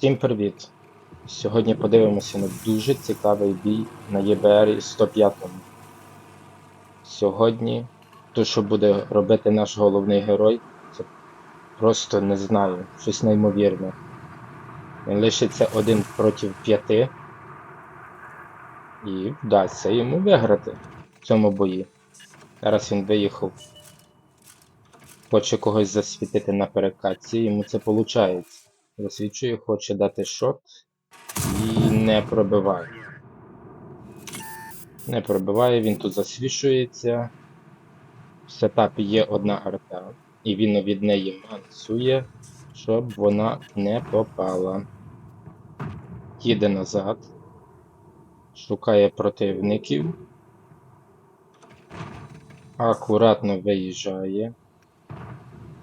Всім привіт! Сьогодні подивимося на дуже цікавий бій на ЄБР 105. Сьогодні то, що буде робити наш головний герой, це просто не знаю, щось неймовірне. Він лишиться один проти п'яти і вдасться йому виграти в цьому бої. Зараз він виїхав. Хоче когось засвітити на перекатці, йому це виходить. Засвічує, хоче дати шот і не пробиває. Не пробиває, він тут засвічується. В сетапі є одна арта, і він від неї мансує, щоб вона не попала. Їде назад, шукає противників. Акуратно виїжджає.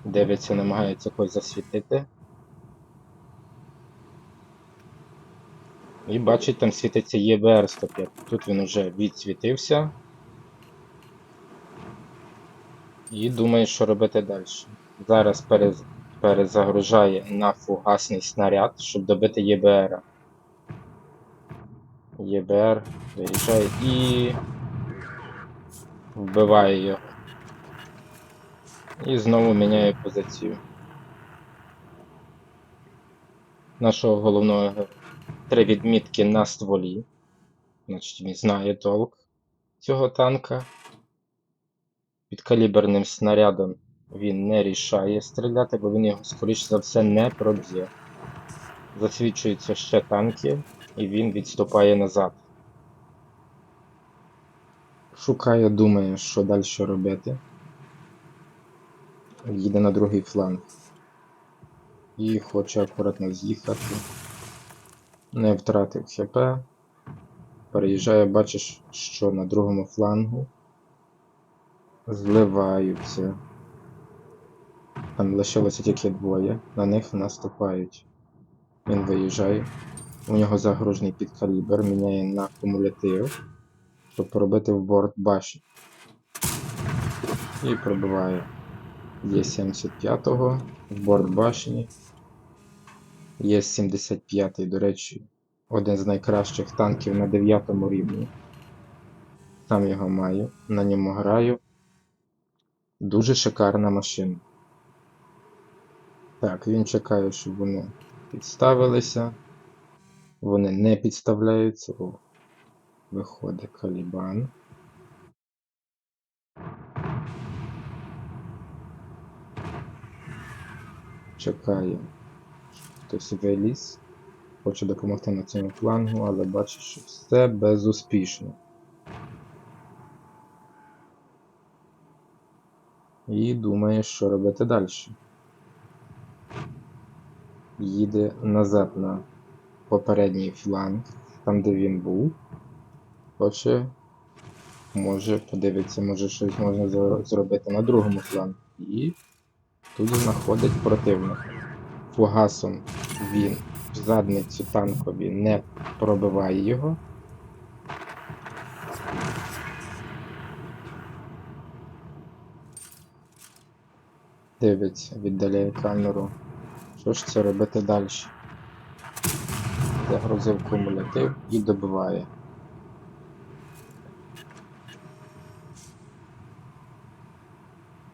Дивиться, намагається когось засвітити. І бачить, там світиться ЄБР 105. Тут він вже відсвітився. І думає, що робити далі. Зараз перез... перезагружає на фугасний снаряд, щоб добити ЄБР. ЄБР виїжджає і вбиває його. І знову міняє позицію. Нашого головного героя три відмітки на стволі. Значить, він знає толк цього танка. Підкаліберним снарядом він не рішає стріляти, бо він його, скоріш за все, не проб'є. Засвідчуються ще танки, і він відступає назад. Шукає, думає, що далі робити. Їде на другий фланг. І хоче акуратно з'їхати не втратив ХП. Переїжджає, бачиш, що на другому флангу зливаються. Там лишилося тільки двоє, на них наступають. Він виїжджає. У нього загружений підкалібр, міняє на кумулятив, щоб поробити в борт башні. І пробиває. Є 75-го в борт башні. Є 75-й, до речі, один з найкращих танків на 9 рівні. Там його маю, на ньому граю. Дуже шикарна машина. Так, він чекає, щоб вони підставилися. Вони не підставляються. О, виходить Калібан. Чекає. Хтось виліз. Хоче допомогти на цьому флангу, але бачить, що все безуспішно. І думає, що робити далі. Їде назад на попередній фланг, там де він був. Хоче, може, подивитися, може щось можна зробити на другому флангу. І тут знаходить противника. Фугасом він в задницю танкові не пробиває його. Дивиться, віддаляє камеру. Що ж це робити далі? Загрузив кумулятив і добиває.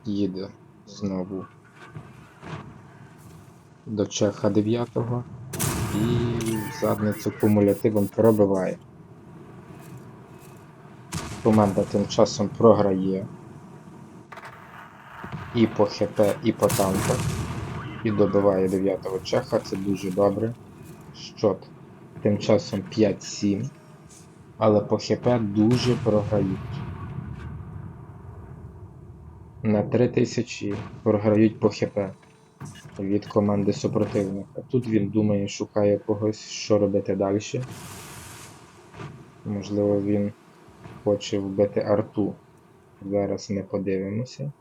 Їде знову до Чеха 9 і задницю кумулятивом пробиває. Команда тим часом програє і по ХП, і по танках. І добиває 9-го чеха, це дуже добре. Щот тим часом 5-7. Але по ХП дуже програють. На 3000 програють по ХП від команди супротивника. Тут він думає, шукає когось, що робити далі. Можливо, він хоче вбити арту. Зараз ми подивимося.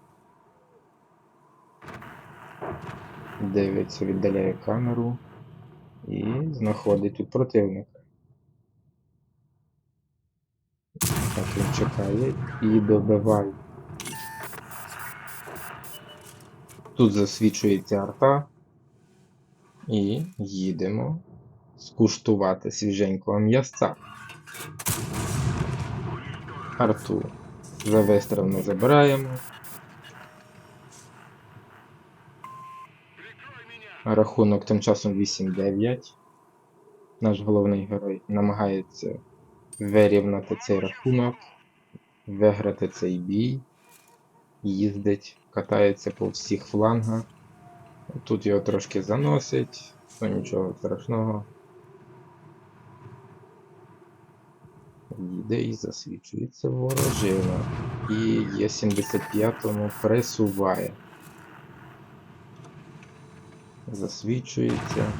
Дивиться, віддаляє камеру і знаходить тут противника. Так він чекає і добиває. Тут засвічується арта. І їдемо скуштувати свіженького м'ясця. Арту за вистріл ми забираємо. Рахунок тим часом 8-9. Наш головний герой намагається вирівнати цей рахунок, виграти цей бій, їздить, катається по всіх флангах. Тут його трошки заносить, ну нічого страшного. Їде і засвічується ворожина. І є 75-му пресуває. Засвічується.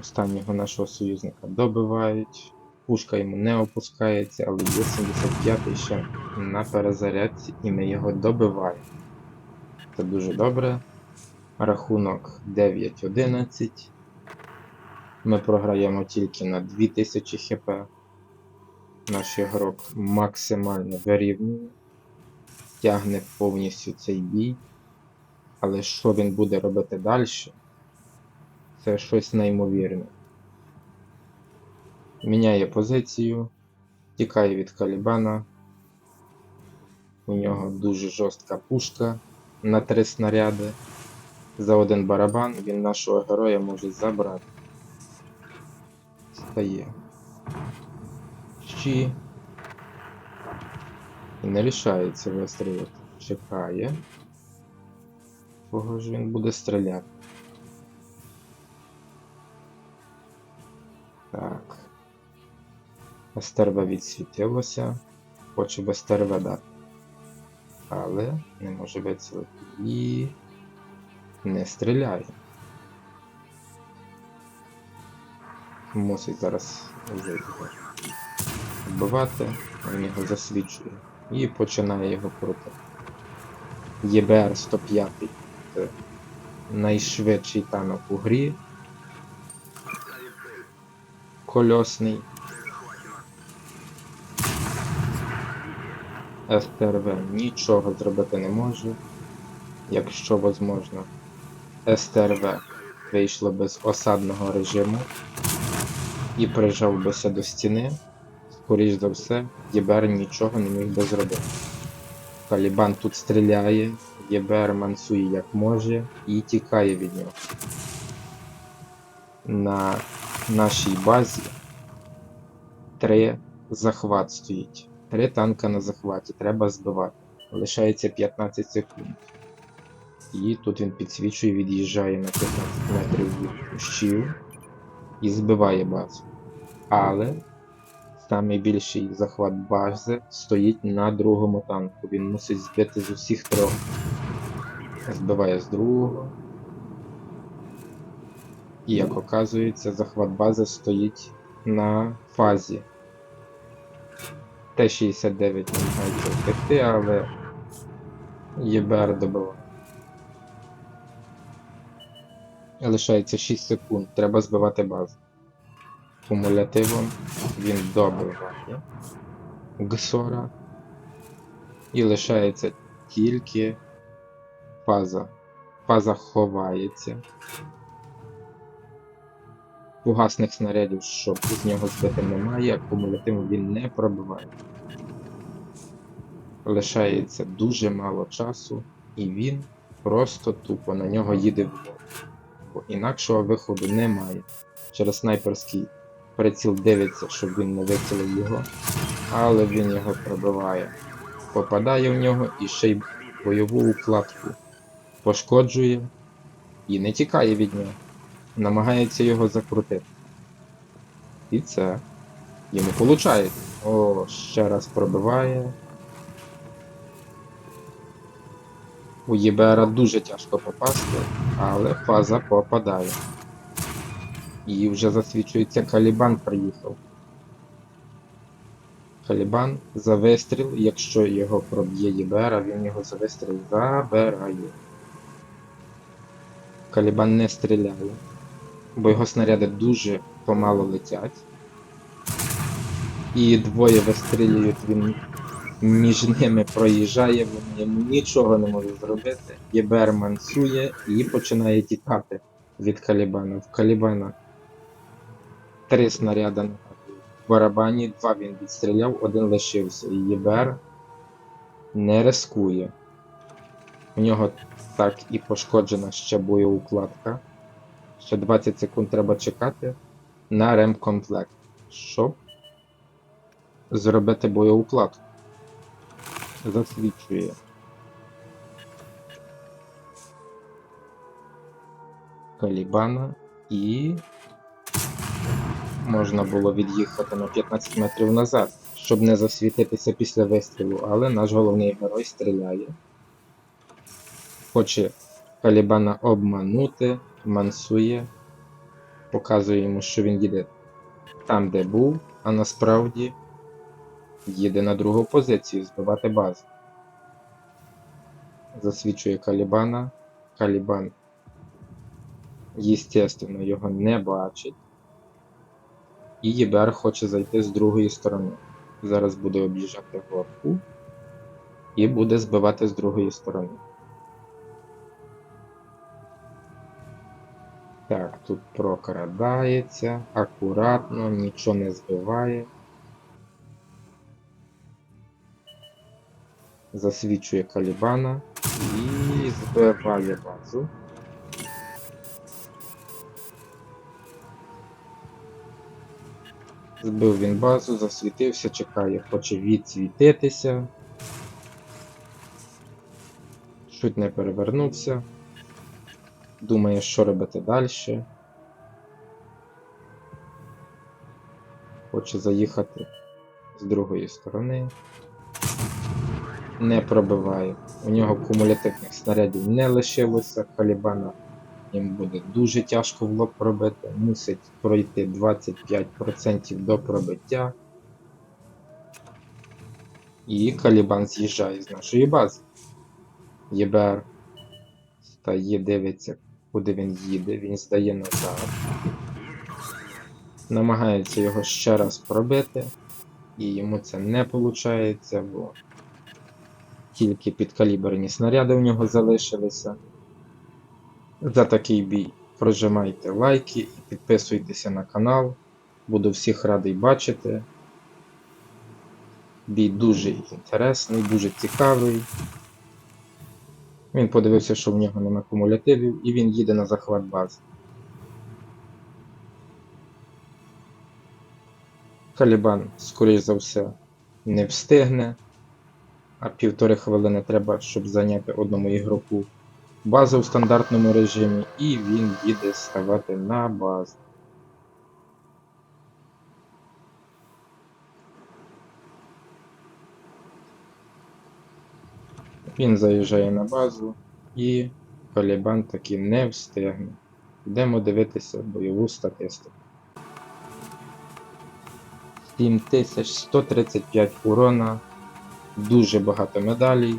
Останнього нашого союзника добивають. Пушка йому не опускається, але є 75-й ще на перезарядці, і ми його добиваємо. Це дуже добре. Рахунок 9-11. Ми програємо тільки на 2000 хп. Наш ігрок максимально вирівнює, тягне повністю цей бій. Але що він буде робити далі? Це щось неймовірне. Міняє позицію, тікає від Калібана. У нього дуже жорстка пушка на три снаряди. За один барабан він нашого героя може забрати. Стає. Щі. І не рішається вистрілити. Чекає. Кого ж він буде стріляти? Так. СТРВ відсвітилося. Хоче без дати. Але не може вицілити. І не стріляє. Мусить зараз вбивати, він його засвічує і починає його крутити. ЄБР 105 це найшвидший танок у грі. Кольосний. СТРВ нічого зробити не може. Якщо возможно, СТРВ вийшло без осадного режиму і прижав бися до стіни, скоріш за все, ЄБР нічого не міг би зробити. Калібан тут стріляє, ЄБР мансує як може і тікає від нього. На нашій базі три захват стоїть. Три танка на захваті, треба збивати. Лишається 15 секунд. І тут він підсвічує, від'їжджає на 15 метрів від кущів і збиває базу. Але найбільший захват бази стоїть на другому танку. Він мусить збити з усіх трьох. Збиває з другого. І як оказується, захват бази стоїть на фазі. Т-69 намагається втекти, але ЄБР добиває. Лишається 6 секунд, треба збивати базу. Кумулятивом він добиває Гсора. І лишається тільки фаза. Фаза ховається. Фугасних снарядів, щоб з нього збити немає, акумулятивом він не пробиває. Лишається дуже мало часу, і він просто тупо на нього їде в воду. Бо інакшого виходу немає. Через снайперський приціл дивиться, щоб він не вицілив його, але він його пробиває. Попадає в нього і ще й бойову укладку пошкоджує і не тікає від нього. Намагається його закрутити. І це йому виходить. О, ще раз пробиває. У ЄБРа дуже тяжко попасти, але фаза попадає. І вже засвічується Калібан приїхав. Калібан за вистріл, якщо його проб'є ЄБР, він його за вистріл забирає. Калібан не стріляє, бо його снаряди дуже помало летять. І двоє вистрілюють, він між ними проїжджає, вони йому нічого не можуть зробити. ЄБР мансує і починає тікати. від Калібана. В Калібана три снаряди на барабані, два він відстріляв, один лишився. І ЄБР не рискує. У нього так і пошкоджена ще боєукладка. Ще 20 секунд треба чекати на ремкомплект, щоб зробити боєукладку. Засвідчує. Калібана і можна було від'їхати на 15 метрів назад, щоб не засвітитися після вистрілу, але наш головний герой стріляє. Хоче Калібана обманути, мансує, показує йому, що він їде там, де був, а насправді їде на другу позицію збивати базу. Засвідчує Калібана. Калібан, естественно, його не бачить. І ЄБР хоче зайти з другої сторони. Зараз буде об'їжджати горку і буде збивати з другої сторони. Так, тут прокрадається, акуратно, нічого не збиває. Засвічує Калібана і збиває базу. Збив він базу, засвітився, чекає, хоче відсвітитися. Чуть не перевернувся. Думає, що робити далі. Хоче заїхати з другої сторони. Не пробиває. У нього кумулятивних снарядів не лишилося. Калібана їм буде дуже тяжко в лоб пробити. Мусить пройти 25% до пробиття. І Калібан з'їжджає з нашої бази. ЄБР стає, дивиться, куди він їде, він здає назад. Намагається його ще раз пробити, і йому це не виходить, бо тільки підкаліберні снаряди у нього залишилися. За такий бій прожимайте лайки і підписуйтеся на канал. Буду всіх радий бачити. Бій дуже інтересний, дуже цікавий. Він подивився, що в нього нема кумулятивів, і він їде на захват бази. Калібан, скоріш за все, не встигне, а півтори хвилини треба, щоб зайняти одному ігроку базу в стандартному режимі, і він їде ставати на базу. Він заїжджає на базу і Калібан таки не встигне. Йдемо дивитися бойову статистику. 7135 урона, дуже багато медалей,